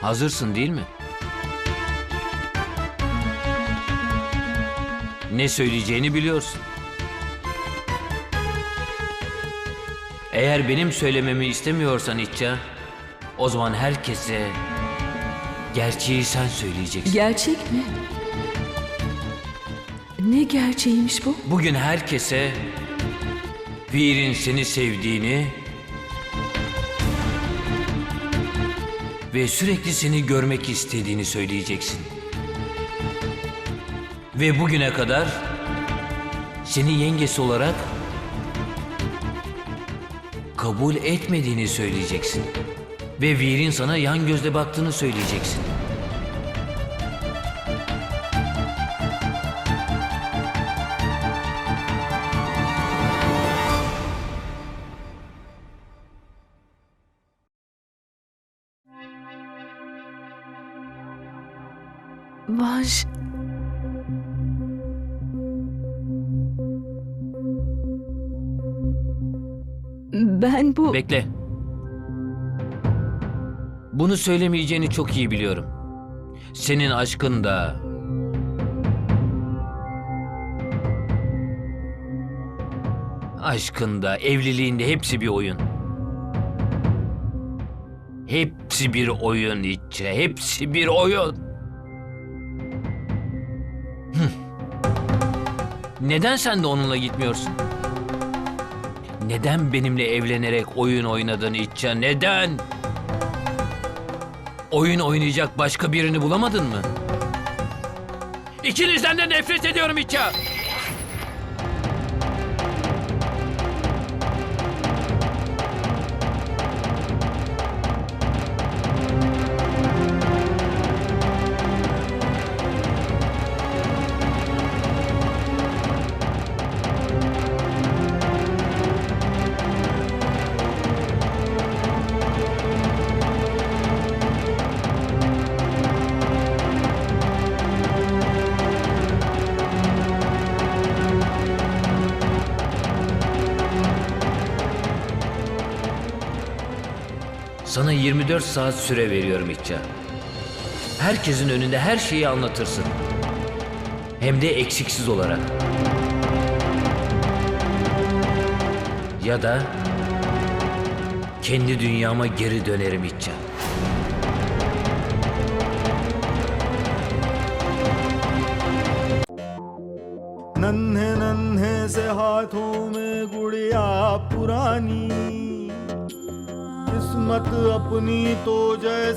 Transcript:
Hazırsın değil mi? Ne söyleyeceğini biliyorsun. Eğer benim söylememi istemiyorsan İtça, o zaman herkese gerçeği sen söyleyeceksin. Gerçek mi? Ne gerçeğiymiş bu? Bugün herkese Vir'in seni sevdiğini ve sürekli seni görmek istediğini söyleyeceksin. Ve bugüne kadar seni yengesi olarak kabul etmediğini söyleyeceksin. Ve Vir'in sana yan gözle baktığını söyleyeceksin. Vanş. Ben bu... Bekle. Bunu söylemeyeceğini çok iyi biliyorum. Senin aşkın da... Aşkın da, hepsi bir oyun. Hepsi bir oyun İtçe, hepsi bir oyun. Neden sen de onunla gitmiyorsun? Neden benimle evlenerek oyun oynadın İtça? Neden? Oyun oynayacak başka birini bulamadın mı? İkinizden de nefret ediyorum İtça. Sana 24 saat süre veriyorum İtça. Herkesin önünde her şeyi anlatırsın. Hem de eksiksiz olarak. Ya da kendi dünyama geri dönerim İtça. नन्हे नन्हे से हाथों में गुड़िया पुरानी मत अपनी तो जय